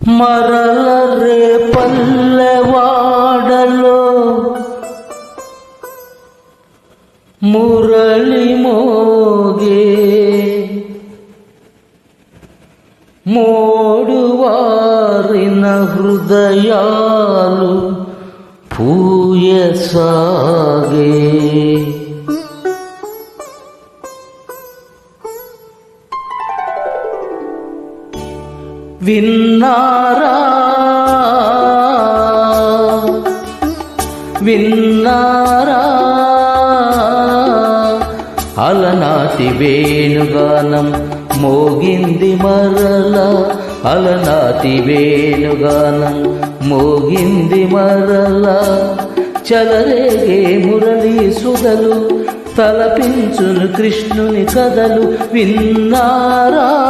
ಮರಳರೆ ಪಲ್ಲವಾಡಲು ಮುರಳಿ ಮೋಗೆ ಮೋಡುವಾರಿನ ಹೃದಯಾಲು ಪೂಯ ಸಾಗೆ విన్నారా? విన్నారా? అలనాటి వేణుగానం మోగింది మరల. అలనాటి వేణుగానం మోగింది మరల. చలరేగే మురళీ సుధలు తలపించును కృష్ణుని కథలు విన్నారా?